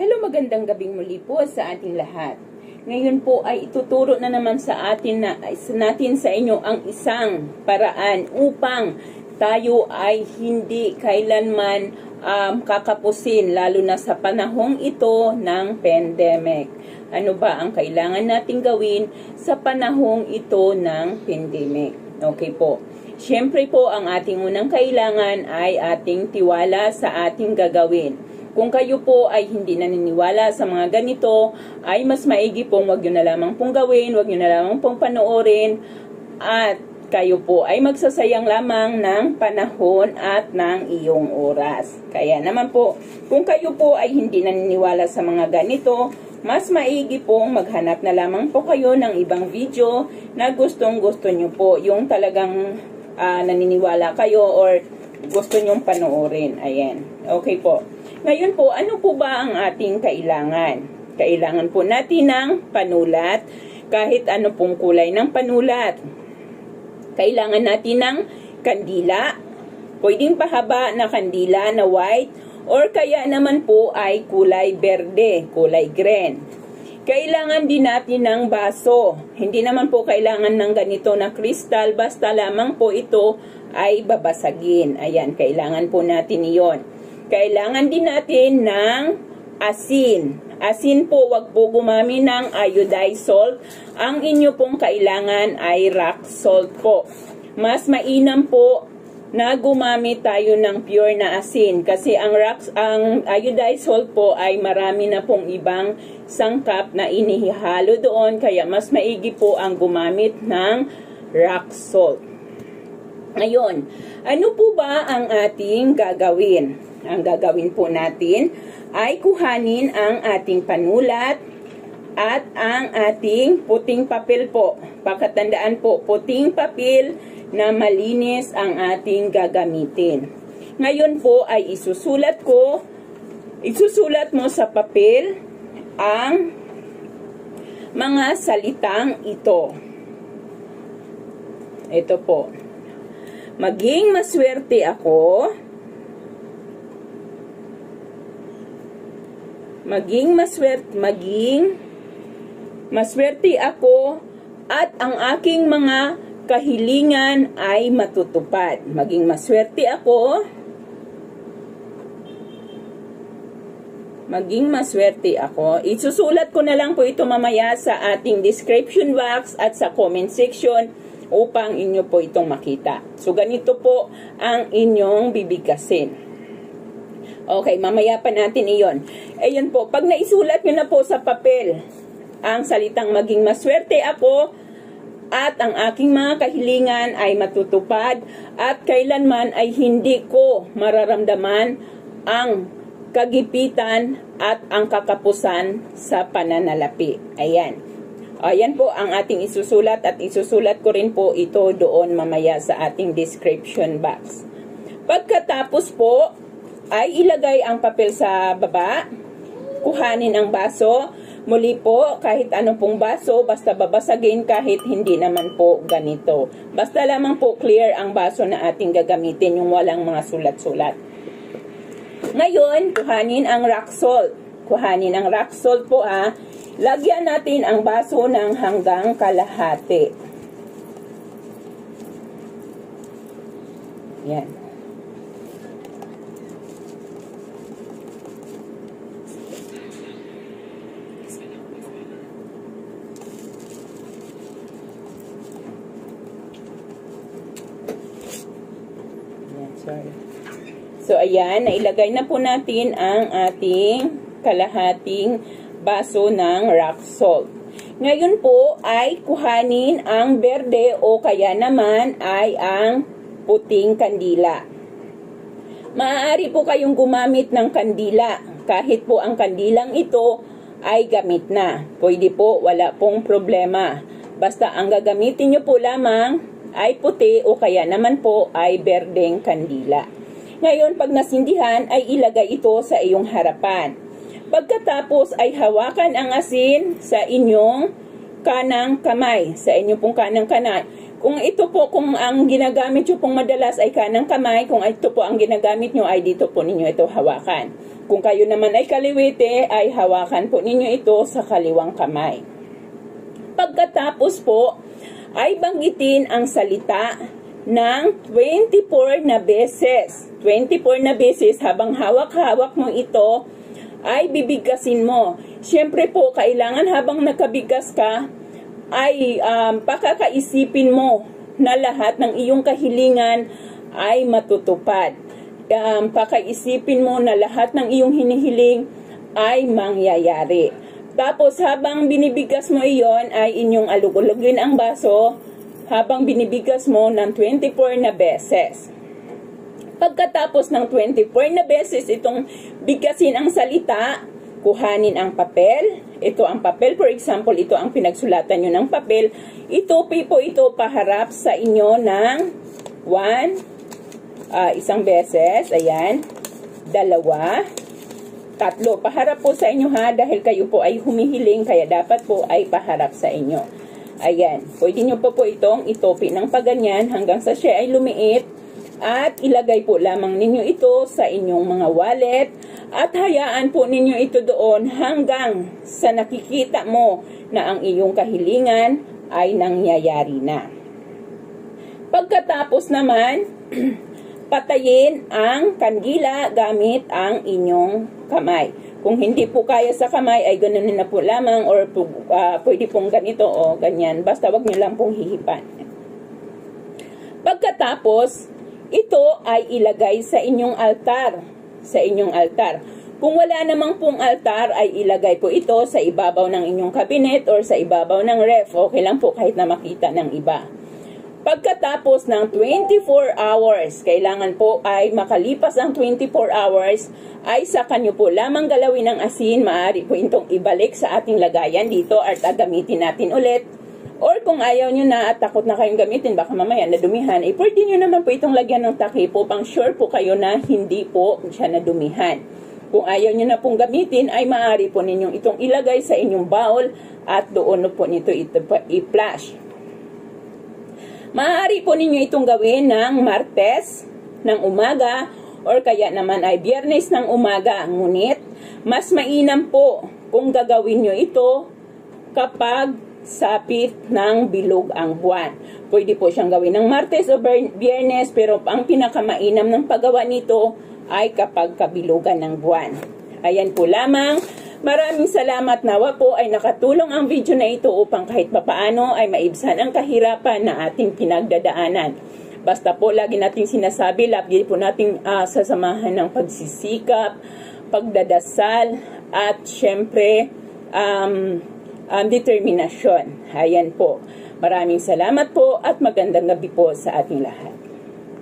Hello, magandang gabing muli po sa ating lahat. Ngayon po ay ituturo na naman sa atin na natin sa inyo ang isang paraan upang tayo ay hindi kailanman um, kakapusin lalo na sa panahong ito ng pandemic. Ano ba ang kailangan nating gawin sa panahong ito ng pandemic? Okay po. Siyempre po, ang ating unang kailangan ay ating tiwala sa ating gagawin. Kung kayo po ay hindi naniniwala sa mga ganito, ay mas maigi pong wag nyo na lamang pong gawin, wag nyo na lamang pong panoorin, at kayo po ay magsasayang lamang ng panahon at ng iyong oras. Kaya naman po, kung kayo po ay hindi naniniwala sa mga ganito, mas maigi pong maghanap na lamang po kayo ng ibang video na gustong gusto nyo po, yung talagang ah, naniniwala kayo or gusto nyong panoorin. Ayan. Okay po. Ngayon po, ano po ba ang ating kailangan? Kailangan po natin ng panulat, kahit ano pong kulay ng panulat. Kailangan natin ng kandila, pwedeng pahaba na kandila na white, or kaya naman po ay kulay berde, kulay green. Kailangan din natin ng baso. Hindi naman po kailangan ng ganito na kristal, basta lamang po ito ay babasagin. Ayan, kailangan po natin iyon. Kailangan din natin ng asin. Asin po, wag po gumamit ng iodized salt. Ang inyo pong kailangan ay rock salt po. Mas mainam po na gumamit tayo ng pure na asin kasi ang rocks ang iodized salt po ay marami na pong ibang sangkap na inihalo doon kaya mas maigi po ang gumamit ng rock salt. Ngayon, ano po ba ang ating gagawin? Ang gagawin po natin ay kuhanin ang ating panulat at ang ating puting papel po. Pagkatandaan po, puting papel na malinis ang ating gagamitin. Ngayon po ay isusulat ko, isusulat mo sa papel ang mga salitang ito. Ito po. Maging maswerte ako. Maging maswerte, maging maswerte ako at ang aking mga kahilingan ay matutupad. Maging maswerte ako. Maging maswerte ako. Isusulat ko na lang po ito mamaya sa ating description box at sa comment section upang inyo po itong makita. So, ganito po ang inyong bibigkasin. Okay, mamaya pa natin iyon. Ayan po, pag naisulat nyo na po sa papel ang salitang maging maswerte ako, at ang aking mga kahilingan ay matutupad at kailanman ay hindi ko mararamdaman ang kagipitan at ang kakapusan sa pananalapi. Ayan. Ayan po ang ating isusulat at isusulat ko rin po ito doon mamaya sa ating description box. Pagkatapos po ay ilagay ang papel sa baba, kuhanin ang baso, Muli po, kahit anong pong baso, basta babasagin kahit hindi naman po ganito. Basta lamang po clear ang baso na ating gagamitin, yung walang mga sulat-sulat. Ngayon, kuhanin ang rock salt. Kuhanin ang rock salt po ha. Lagyan natin ang baso ng hanggang kalahati. Yan. So, ayan, nailagay na po natin ang ating kalahating baso ng rock salt. Ngayon po ay kuhanin ang berde o kaya naman ay ang puting kandila. Maaari po kayong gumamit ng kandila kahit po ang kandilang ito ay gamit na. Pwede po, wala pong problema. Basta ang gagamitin nyo po lamang ay puti o kaya naman po ay berdeng kandila. Ngayon, pag nasindihan, ay ilagay ito sa iyong harapan. Pagkatapos ay hawakan ang asin sa inyong kanang kamay, sa inyong pong kanang kanay. Kung ito po, kung ang ginagamit nyo pong madalas ay kanang kamay, kung ito po ang ginagamit nyo ay dito po ninyo ito hawakan. Kung kayo naman ay kaliwete, ay hawakan po ninyo ito sa kaliwang kamay. Pagkatapos po, ay banggitin ang salita ng 24 na beses. 24 na beses habang hawak-hawak mo ito, ay bibigasin mo. Siyempre po, kailangan habang nakabigas ka, ay um, pakakaisipin mo na lahat ng iyong kahilingan ay matutupad. Um, pakaisipin mo na lahat ng iyong hinihiling ay mangyayari. Tapos habang binibigas mo iyon ay inyong alugulugin ang baso habang binibigas mo ng 24 na beses. Pagkatapos ng 24 na beses itong bigasin ang salita, kuhanin ang papel. Ito ang papel, for example, ito ang pinagsulatan nyo ng papel. Ito po ito paharap sa inyo ng 1, ah, isang beses, ayan, dalawa, tatlo. Paharap po sa inyo ha, dahil kayo po ay humihiling, kaya dapat po ay paharap sa inyo. Ayan, pwede nyo po po itong itopi ng paganyan hanggang sa siya ay lumiit at ilagay po lamang ninyo ito sa inyong mga wallet at hayaan po ninyo ito doon hanggang sa nakikita mo na ang iyong kahilingan ay nangyayari na. Pagkatapos naman, patayin ang kandila gamit ang inyong kamay. Kung hindi po kaya sa kamay, ay ganoon na po lamang or uh, pwede pong ganito o ganyan. Basta wag nyo lang pong hihipan. Pagkatapos, ito ay ilagay sa inyong altar. Sa inyong altar. Kung wala namang pong altar, ay ilagay po ito sa ibabaw ng inyong cabinet or sa ibabaw ng ref. Okay lang po kahit na makita ng iba. Pagkatapos ng 24 hours, kailangan po ay makalipas ang 24 hours, ay sa kanyo po lamang galawin ng asin, maaari po itong ibalik sa ating lagayan dito at gamitin natin ulit. Or kung ayaw nyo na at takot na kayong gamitin, baka mamaya nadumihan, eh pwede nyo naman po itong lagyan ng takip upang sure po kayo na hindi po siya nadumihan. Kung ayaw nyo na pong gamitin, ay maaari po ninyong itong ilagay sa inyong bowl at doon po nito ito i-flash. Maaari po ninyo itong gawin ng Martes ng umaga or kaya naman ay Biyernes ng umaga. Ngunit, mas mainam po kung gagawin nyo ito kapag sapit ng bilog ang buwan. Pwede po siyang gawin ng Martes o Biyernes pero ang pinakamainam ng paggawa nito ay kapag kabilugan ng buwan. Ayan po lamang. Maraming salamat nawa po ay nakatulong ang video na ito upang kahit papaano ay maibsan ang kahirapan na ating pinagdadaanan. Basta po lagi nating sinasabi, lagi po nating uh, sasamahan ng pagsisikap, pagdadasal, at syempre, um, um, determinasyon. Ayan po. Maraming salamat po at magandang gabi po sa ating lahat.